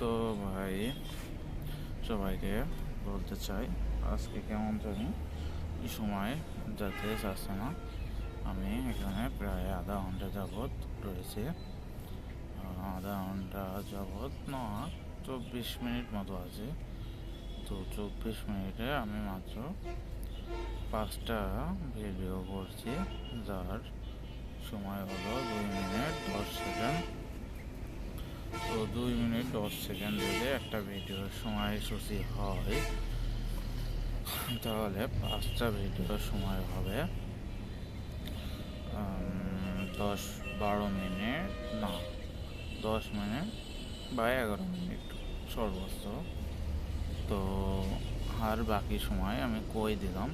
তো ভাই, সবাইকে বলতে চাই, আজকে কেমন জানি এই সময় যাতে চাচ্ছে না, আমি এখানে প্রায় আধা ঘণ্টা যাবৎ রয়েছে। আধা ঘণ্টা যাবৎ না, চব্বিশ মিনিট মতো আছে। তো চব্বিশ মিনিটে আমি মাত্র পাঁচটা ভিডিও করছি, যার সময় হলো দুই মিনিট দশ সেকেন্ড দুই মিনিট দশ সেকেন্ড যদি একটা ভিডিওর সময়সূচি হয়, তাহলে পাঁচটা ভিডিওর সময় হবে দশ বারো মিনিট, না, দশ মিনিট বা এগারো মিনিট সর্বোচ্চ। তো আর বাকি সময় আমি কই দিলাম?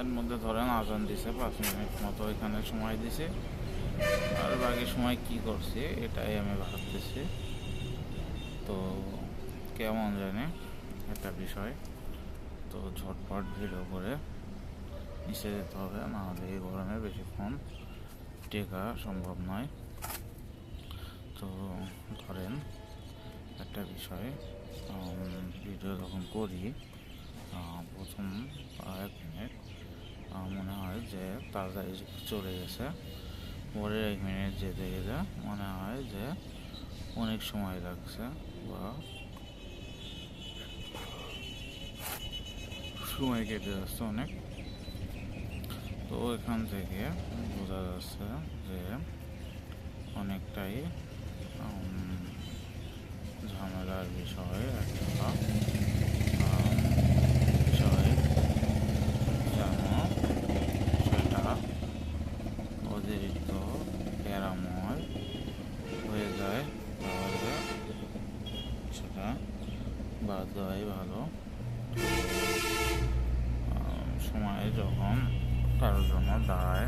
এর মধ্যে ধরেন আজান দিছে পাঁচ মিনিট মতো, এখানে সময় দিছে। আর বাকি সময় কি করছি, এটাই আমি ভাবতেছি। তো কেমন জানি একটা বিষয়। তো ঝটপট ভিডিও করে নিচে যেতে হবে নাহলে এই গরমে বেশিক্ষণ টেকা সম্ভব নয়। তো ধরেন একটা বিষয় ভিডিও যখন করি প্রথম এক মিনিট মনে হয় যে তাড়াতাড়ি চলে গেছে। পরের এক মিনিট যেতে গেলে মনে হয় যে অনেক সময় লাগছে বা সময় কেটে যাচ্ছে অনেক। তো এখান থেকে বোঝা যাচ্ছে যে অনেকটাই ঝামেলার বিষয় একটা আম, বিষয় যেন সেটা অতিরিক্ত প্যারাময় হয়ে যায় তাহলে সেটা বাদ দেওয়াই ভালো। সময় যখন কারোর জন্য দাঁড়ায়